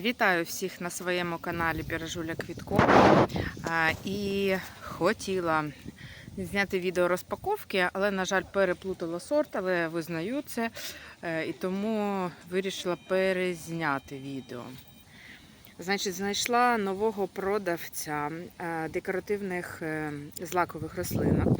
Вітаю всіх на своєму каналі Піражуля Квіткова. І хотіла зняти відео розпаковки, але, на жаль, переплутала сорт, але визнаю це. Е, І тому вирішила перезняти відео. Значить, знайшла нового продавця е, декоративних е, злакових рослинок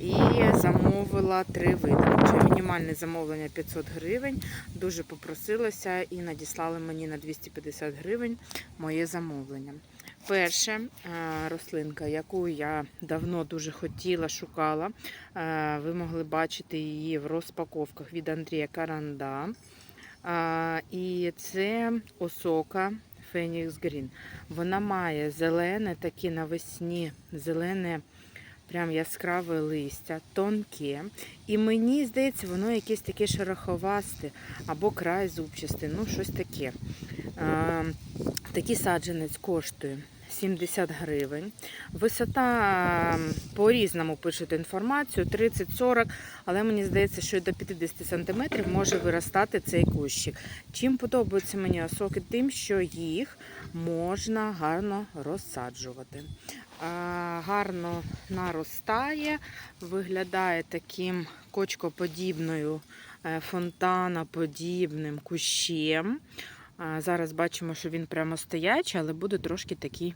і замовила три види. Мінімальне замовлення 500 гривень. Дуже попросилася і надіслали мені на 250 гривень моє замовлення. Перша е, рослинка, яку я давно дуже хотіла, шукала. Ви могли бачити її в розпаковках від Андрія Каранда. І це осока Phoenix Green. Вона має зелене, таке навесні, зелене, прям яскраве листя, тонке. І мені здається, воно якесь таке шероховасте або край зубчасте, ну щось таке. А, Такий саджанець коштує 70 гривень. Висота по-різному пишуть інформацію 30-40, але мені здається, що до 50 см може виростати цей кущик. Чим подобаються мені осоки? Тим, що їх можна гарно розсаджувати. Гарно наростає, виглядає таким кочкоподібною, е, фонтаноподібним кущем. Зараз бачимо, що він прямо стоячий, але буде трошки такий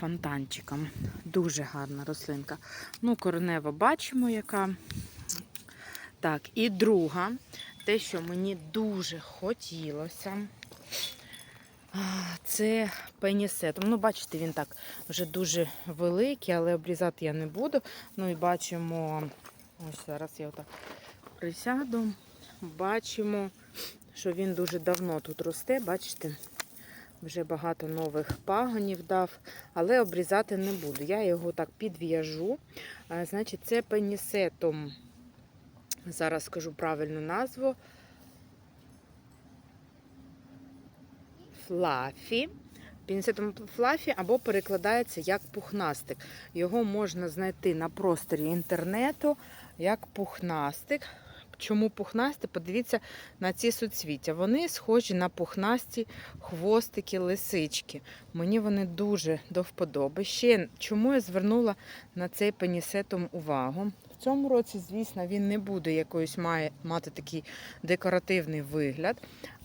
фонтанчиком. Дуже гарна рослинка. Ну, коренева бачимо, яка. Так, і друга, те, що мені дуже хотілося. Це пенісетом. Ну, бачите, він так вже дуже великий, але обрізати я не буду. Ну і бачимо, ось зараз я отак присяду. Бачимо, що він дуже давно тут росте. Бачите, вже багато нових пагонів дав, але обрізати не буду. Я його так підв'яжу. Значить, це пенісетом. Зараз скажу правильну назву. Флафі. Пінцетом флафі або перекладається як пухнастик. Його можна знайти на просторі інтернету як пухнастик. Чому пухнасті? Подивіться на ці суцвіття. Вони схожі на пухнасті хвостики, лисички. Мені вони дуже до вподоби. Ще чому я звернула на цей пенісетом увагу? В цьому році, звісно, він не буде якоюсь має мати такий декоративний вигляд,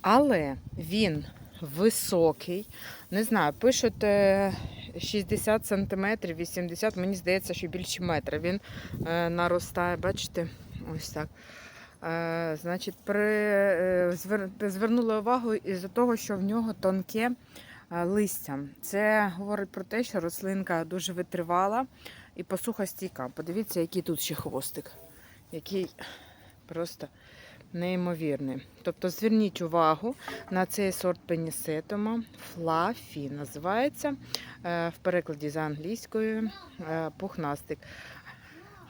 але він високий. Не знаю, пишуть е, 60 см, 80 мені здається, що більше метра. Він е, наростає, бачите, ось так. Е, Значить, е, звернула увагу із-за того, що в нього тонке е, листя. Це говорить про те, що рослинка дуже витривала і посухостійка. Подивіться, який тут ще хвостик, який просто неймовірний. Тобто зверніть увагу на цей сорт пенісетома. Флафі називається в перекладі з англійської е, пухнастик.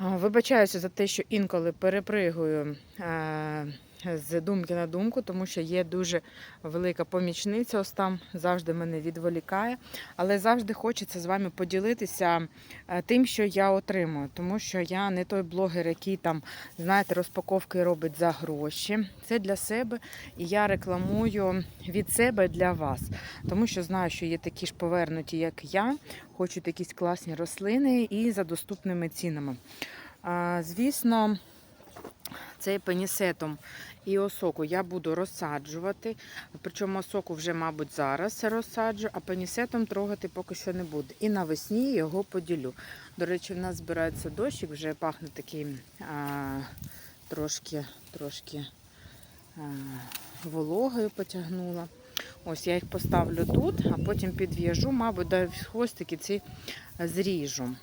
Вибачаюся за те, що інколи перепригую е, з думки на думку, тому що є дуже велика помічниця, ось там завжди мене відволікає. Але завжди хочеться з вами поділитися е, тим, що я отримую, тому що я не той блогер, який там, знаєте, розпаковки робить за гроші. Це для себе, і я рекламую від себе для вас, тому що знаю, що є такі ж повернуті, як я, хочуть якісь класні рослини і за доступними цінами. Звісно, цей пенісетом і осоку я буду розсаджувати. Причому осоку вже, мабуть, зараз розсаджу, а пенісетом трогати поки що не буду. І навесні його поділю. До речі, в нас збирається дощик, вже пахне таким а, трошки, трошки а, вологою потягнула. Ось я їх поставлю тут, а потім підв'яжу, мабуть, да, хвостики ці зріжу.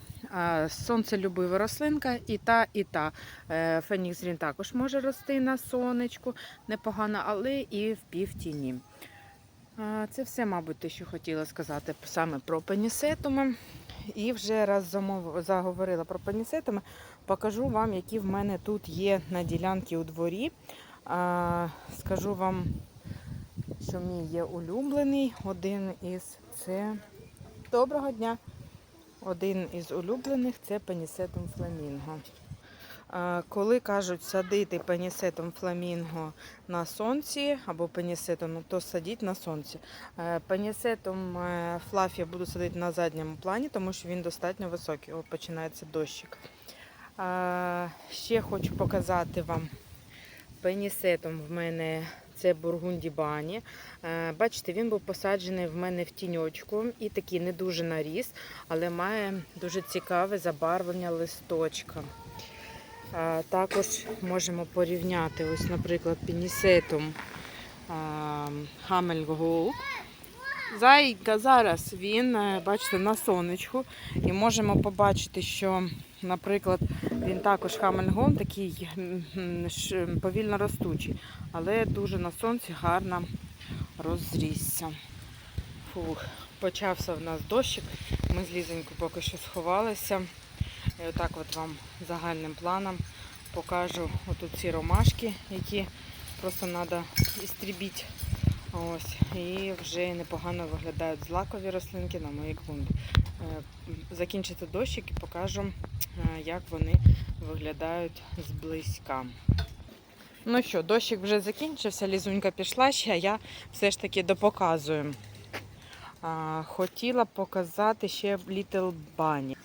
Сонцелюбива рослинка і та, і та. Е, Фенікс Грін також може рости на сонечку, непогано, але і в півтіні. Це все, мабуть, те, що хотіла сказати саме про пенісетуми. І вже раз заговорила про пенісетуми, покажу вам, які в мене тут є на ділянці у дворі. Скажу вам, що мій є улюблений. Один із це. Доброго дня! Один із улюблених це пенісетум фламінго. Коли кажуть садити пенісетом фламінго на сонці або пенісетом, ну, то садіть на сонці. Е, Пенісетом е, флафі я буду садити на задньому плані, тому що він достатньо високий. От починається дощик. Ще хочу показати вам пенісетом в мене це Бургунді Бані. Е, Бачите, він був посаджений в мене в тіньочку і такий не дуже наріс, але має дуже цікаве забарвлення листочка. Також можемо порівняти, ось, наприклад, пінісетом Хамель Голд. Зайка зараз він, е, бачите, на сонечку. І можемо побачити, що, наприклад, він також Хамельгон такий повільно ростучий, але дуже на сонці гарно розрісся. Фух, почався в нас дощик. Ми з Лізонькою поки що сховалися. І отак от вам загальним планом покажу отут ці ромашки, які просто треба істрібити. Ось, і вже непогано виглядають злакові рослинки на моїй клумбі. Е, Закінчиться дощик і покажу, як вони виглядають зблизька. Ну що, дощик вже закінчився, лізунька пішла ще, а я все ж таки допоказую. Хотіла показати ще Little Bunny.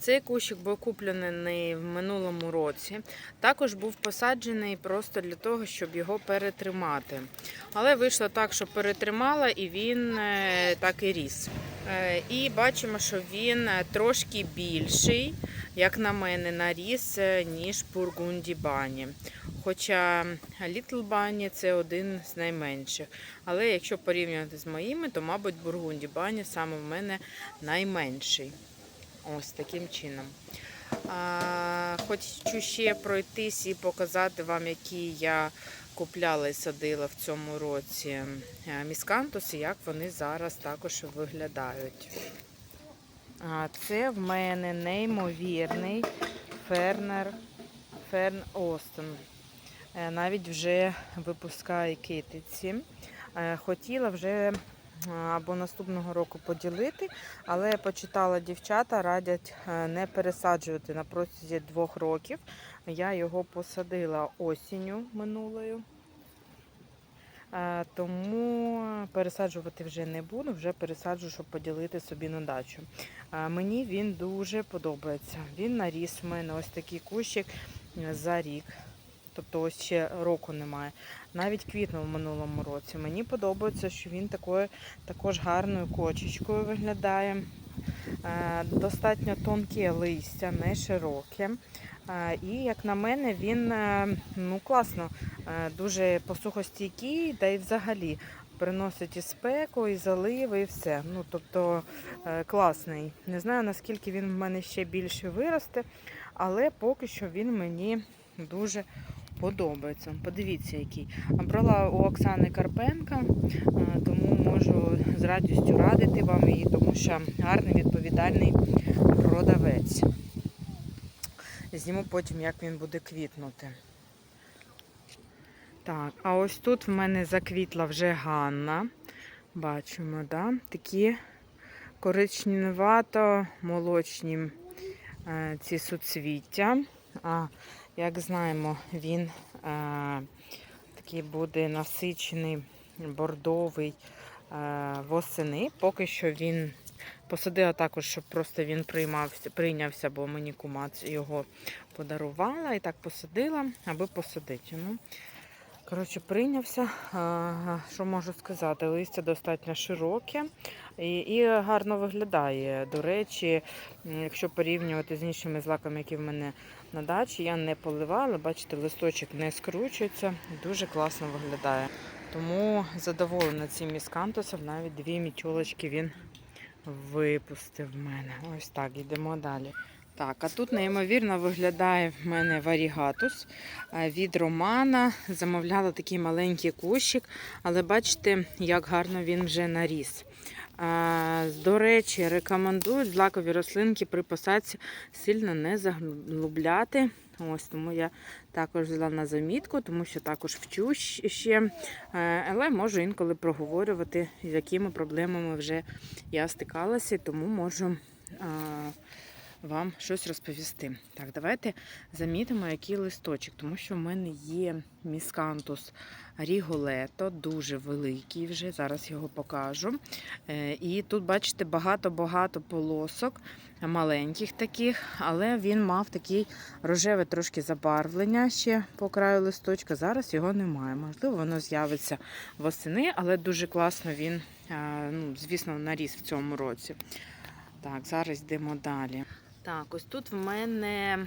Цей кущик був куплений в минулому році. Також був посаджений просто для того, щоб його перетримати. Але вийшло так, що перетримала і він е, так і ріс. Е, І бачимо, що він е, трошки більший, як на мене, наріс, е, ніж Бургунді Бані. Хоча Little Bunny це один з найменших. Але якщо порівнювати з моїми, то, мабуть, Бургунді Бані саме в мене найменший. Ось таким чином. Хочу ще пройтись і показати вам, які я купляла і садила в цьому році е, міскантуси, як вони зараз також виглядають. Це в мене неймовірний фернер Ферн Остон. Е, Навіть вже випускає китиці. Е, Хотіла вже або наступного року поділити, але почитала дівчата, радять е, не пересаджувати на протязі двох років. Я його посадила осінню минулою. Е, Тому пересаджувати вже не буду, вже пересаджу, щоб поділити собі на дачу. Е, Мені він дуже подобається. Він наріс в мене ось такий кущик е, за рік. Тобто ось ще року немає. Навіть квітнув в минулому році. Мені подобається, що він такою, також гарною кочечкою виглядає. Е, Достатньо тонке листя, не широке. Е, І, як на мене, він е, ну, класно, дуже посухостійкий, та й взагалі приносить і спеку, і заливи, і все. Ну, тобто класний. Не знаю, наскільки він в мене ще більше виросте, але поки що він мені дуже подобається. Подивіться, який. Брала у Оксани Карпенка, е, тому можу з радістю радити вам її, тому що гарний відповідальний продавець. Зніму потім, як він буде квітнути. Так, а ось тут в мене заквітла вже Ганна. Бачимо, да? такі коричневато молочні е, ці суцвіття. А як знаємо, він е, такий буде насичений бордовий е, восени. Поки що він посадила також, щоб просто він приймався, прийнявся, бо мені кума його подарувала і так посадила, аби посадити. Ну, коротше, прийнявся. А, Що можу сказати? Листя достатньо широке і, і гарно виглядає. До речі, якщо порівнювати з іншими злаками, які в мене на дачі, я не поливала. Бачите, листочок не скручується, дуже класно виглядає. Тому задоволена цим міскантусом. Навіть дві мітьолочки він випустив в мене. Ось так, йдемо далі. Так, а тут неймовірно виглядає в мене варігатус від Романа. Замовляла такий маленький кущик, але бачите, як гарно він вже наріс. До речі, рекомендують злакові рослинки при посадці сильно не заглубляти. Ось тому я також взяла на замітку, тому що також вчу ще, Е, але можу інколи проговорювати, з якими проблемами вже я стикалася, тому можу вам щось розповісти. Так, давайте замітимо, який листочок, тому що в мене є міскантус Ріголето, дуже великий вже, зараз його покажу. Е, І тут, бачите, багато-багато полосок, маленьких таких, але він мав такий рожеве трошки забарвлення ще по краю листочка. Зараз його немає. Можливо, воно з'явиться восени, але дуже класно він, е, ну, звісно, наріс в цьому році. Так, зараз йдемо далі. Так, ось тут в мене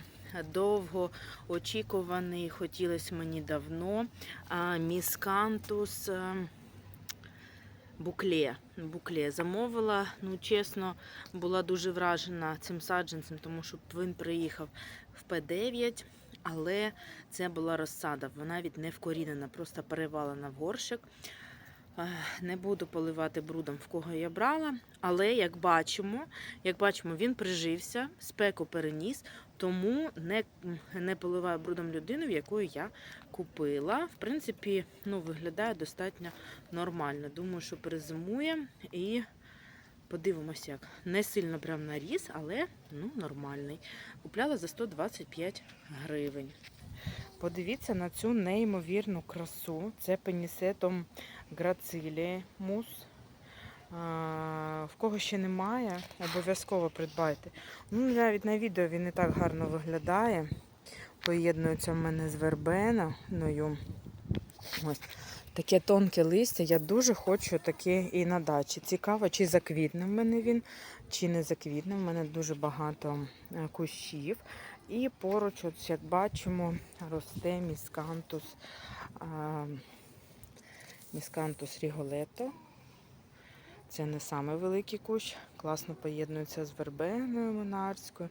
довго очікуваний, хотілося мені давно, міскантус е, букле. букле. Замовила, ну чесно, була дуже вражена цим саджанцем, тому що він приїхав в П9, але це була розсада. Вона навіть не вкорінена, просто перевалена в горщик. Не буду поливати брудом, в кого я брала, але як бачимо, як бачимо, він прижився, спеку переніс, тому не, не поливаю брудом людину, в якої я купила. В принципі, ну, виглядає достатньо нормально. Думаю, що перезимує і подивимося, як. Не сильно прям наріс, але ну, нормальний. Купляла за 125 гривень. Подивіться на цю неймовірну красу. Це пенісетом грациліємус. А, В кого ще немає, обов'язково придбайте. Ну, навіть на відео він не так гарно виглядає. Поєднується в мене з вербеною. Ось таке тонке листя. Я дуже хочу таке і на дачі. Цікаво, чи заквітне в мене він, чи не заквітне. В мене дуже багато е, кущів. І поруч, от, як бачимо, росте міскантус, міскантус ріголето. Це не самий великий кущ, класно поєднується з вербеною монарською,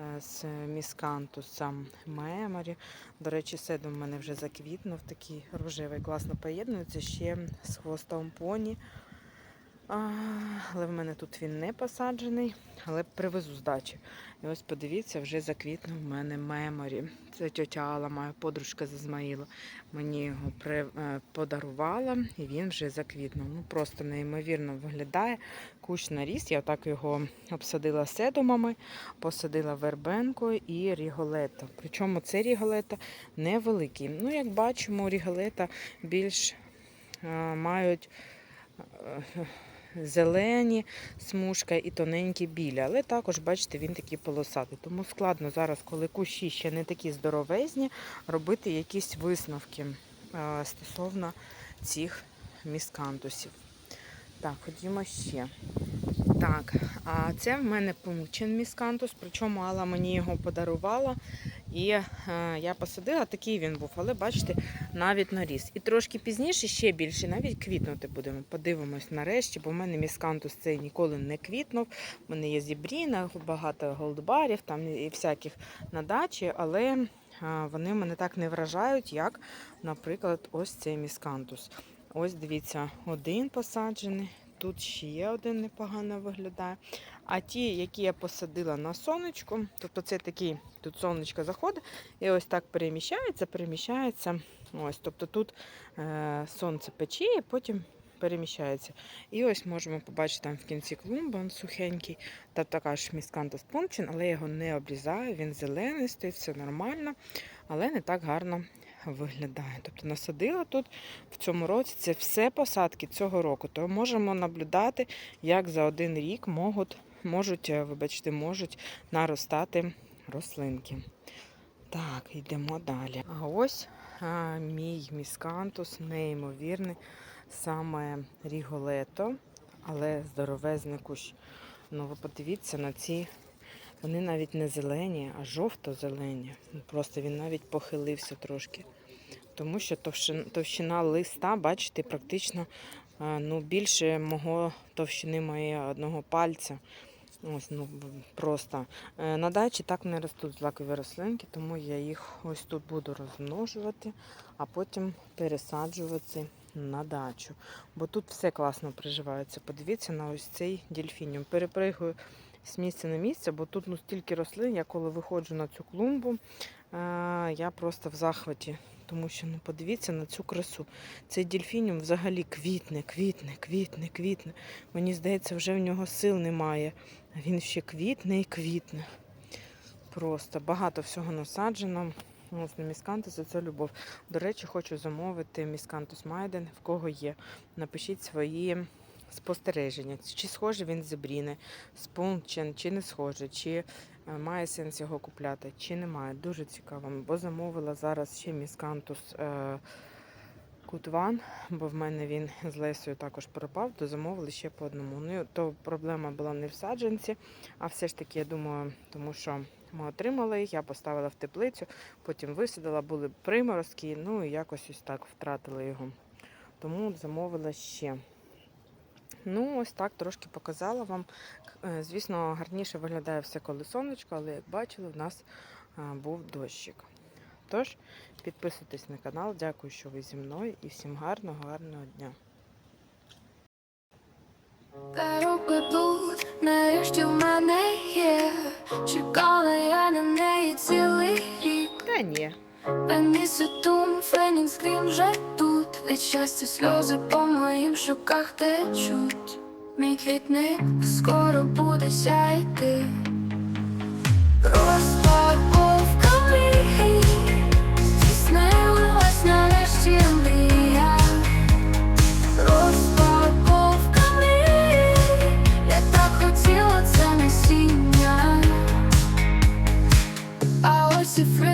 е, з міскантусом меморі. До речі, седом в мене вже заквітнув, такий рожевий, класно поєднується ще з хвостом поні. А, але в мене тут він не посаджений, але привезу з дачі. І ось подивіться, вже заквітнув в мене меморі. Це тьотя Алла, моя подружка з Ізмаїлу. Мені його е, подарувала і він вже заквітнув. Ну просто неймовірно виглядає. Кущ наріс. Я так його обсадила седумами, посадила вербенкою і ріголето. Причому це ріголето невеликий. Ну, як бачимо, ріголета більш е, мають. Зелені смужка і тоненькі білі. Але також, бачите, він такий полосатий. Тому складно зараз, коли кущі ще не такі здоровезні, робити якісь висновки е, стосовно цих міскантусів. Так, ходімо ще. Так, а це в мене пункчин міскантус, причому Алла мені його подарувала. І е, я посадила, такий він був, але бачите, навіть наріс. І трошки пізніше ще більше, навіть квітнути будемо. Подивимось нарешті, бо в мене міскантус цей ніколи не квітнув. У мене є зібріна, багато голдбарів там і всяких на дачі, але е, вони мене так не вражають, як, наприклад, ось цей міскантус. Ось дивіться, один посаджений. Тут ще один непогано виглядає. А ті, які я посадила на сонечку, тобто це такий, тут сонечко заходить і ось так переміщається, переміщається. Ось, тобто тут е, сонце пече і потім переміщається. І ось можемо побачити там в кінці клумби, він сухенький. Та така ж міскантус пумчин, але я його не обрізаю, він зелений стоїть, все нормально, але не так гарно виглядає. Тобто насадила тут в цьому році це все посадки цього року. То можемо наблюдати, як за один рік можуть, можуть, е, вибачте, можуть наростати рослинки. Так, йдемо далі. А ось а, мій міскантус, неймовірний, саме ріголето, але здоровезний кущ. Ну, ви подивіться на ці. Вони навіть не зелені, а жовто-зелені. Просто він навіть похилився трошки. Тому що товщина, товщина листа, бачите, практично ну, більше мого товщини моєї одного пальця. Ось, ну, просто. Е, На дачі так не ростуть злакові рослинки, тому я їх ось тут буду розмножувати, а потім пересаджувати на дачу. Бо тут все класно приживається. Подивіться на ось цей дельфініум. Перепригую з місця на місце, бо тут ну, стільки рослин, я коли виходжу на цю клумбу, е, я просто в захваті. Тому що ну подивіться на цю красу. Цей дельфініум взагалі квітне, квітне, квітне, квітне. Мені здається, вже в нього сил немає. Він ще квітне і квітне. Просто багато всього насаджено. Ось на міскантус це любов. До речі, хочу замовити міскантус Майден, в кого є. Напишіть свої спостереження. Чи схожий він з зебріни, з пункчен, чи не схожий, чи е, має сенс його купляти, чи немає. Дуже цікаво. Бо замовила зараз ще міскантус е, Кутван, бо в мене він з Лесою також пропав, то замовили ще по одному. Ну, то проблема була не в саджанці, а все ж таки, я думаю, тому що ми отримали їх, я поставила в теплицю, потім висадила, були приморозки, ну і якось ось так втратила його. Тому замовила ще. Ну, ось так трошки показала вам. Е, Звісно, гарніше виглядає все, коли сонечко, але як бачили, в нас е, був дощик. Тож, підписуйтесь на канал, дякую, що ви зі мною і всім гарного, гарного дня. Та тут, нарешті в мене є. Чекала я на неї цілий рік. Та ні. Пеніс і тум, фенікс грім вже тут. Від щастя сльози по моїм шуках течуть. Мій квітник скоро буде сяйти. Розпаковка мрії Здійснилась нарешті мрія. Розпаковка мрії Я так хотіла це насіння. А ось і фрі